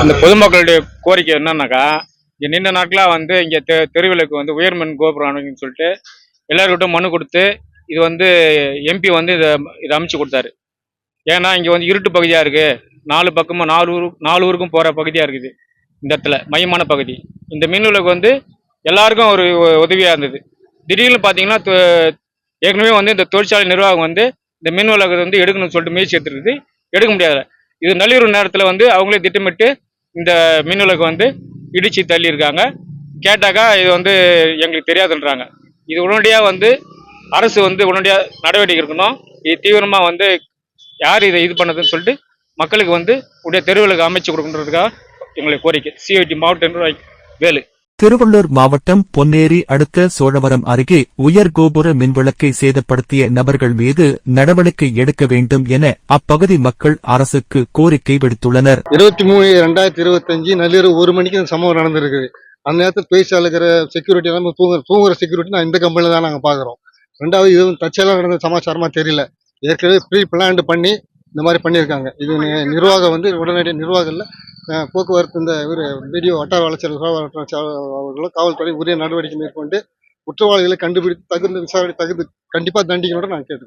அந்த பொதுமக்களுடைய கோரிக்கை என்னன்னாக்கா இங்க நீண்ட நாட்களா வந்து இங்க தெ- தெருவிளக்கு வந்து உயர்மின் கோபுரம் அமைக்கணும்னு சொல்லிட்டு எல்லாருக்கிட்டும் மனு கொடுத்து இது வந்து எம்பி வந்து இதை இதை அமைச்சு கொடுத்தாரு. ஏன்னா இங்க வந்து இருட்டு பகுதியா இருக்கு. நாலு பக்கமும் நாலு ஊரு நாலு ஊருக்கும் போற பகுதியா இருக்குது இந்த இடத்துல மையமான பகுதி. இந்த மின் விளக்கு வந்து எல்லாருக்கும் ஒரு உதவியாக உதவியா இருந்தது. திடீர்னு பாத்தீங்கன்னா ஏற்கனவே வந்து இந்த தொழிற்சாலை நிர்வாகம் வந்து இந்த மின் விளக்கு வந்து எடுக்கணும்னு சொல்லிட்டு முயற்சி எடுத்துருக்குது. எடுக்க முடியாது இது நள்ளிரவு நேரத்தில் வந்து அவங்களே திட்டமிட்டு இந்த மின் விளக்கு வந்து இடித்து தள்ளியிருக்காங்க. கேட்டாக்கா இது வந்து எங்களுக்கு தெரியாதுன்றாங்க. இது உடனடியாக வந்து அரசு வந்து உடனடியாக நடவடிக்கை எடுக்கணும். இது தீவிரமாக வந்து யார் இதை இது பண்ணதுன்னு சொல்லிட்டு மக்களுக்கு வந்து உடைய தெருவிளக்கு அமைச்சு கொடுக்கணுன்றதுக்காக எங்களுடைய கோரிக்கை. சிஐடி மாவட்ட நிர்வாகி வேலு. திருவள்ளூர் மாவட்டம் பொன்னேரி அடுத்த சோழவரம் அருகே உயர்கோபுர மின்விளக்கை சேதப்படுத்திய நபர்கள் மீது நடவடிக்கை எடுக்க வேண்டும் என அப்பகுதி மக்கள் அரசுக்கு கோரிக்கை விடுத்துள்ளனர். இருபத்தி மூணு ரெண்டாயிரத்தி இருபத்தஞ்சு நள்ளிரவு ஒரு மணிக்கு இந்த சம்பவம் நடந்திருக்குது. அந்த நேரத்தில் தொழிற்சாலை இருக்கிற செக்யூரிட்டி எல்லாம் தூங்குற தூங்குற செக்யூரிட்டி நான் இந்த கம்பெனியில் தான் நாங்கள் பார்க்குறோம் ரெண்டாவது இது தற்செயலாக நடந்த சமாச்சாரமா தெரியல. ஏற்கனவே ப்ரீ பிளான்டு பண்ணி இந்த மாதிரி பண்ணியிருக்காங்க. இது நிர்வாகம் வந்து உடனடி நிர்வாகம் இல்லை போக்குவரத்து இந்த இவர் வீடியோ வட்டார வளர்ச்சல் அவர்களும் காவல்துறை உரிய நடவடிக்கை மேற்கொண்டு குற்றவாளிகளை கண்டுபிடித்து தகுந்த விசாரணை தகுந்த கண்டிப்பாக தண்டிக்கணும்னு நான் கேட்டுக்கிறேன்.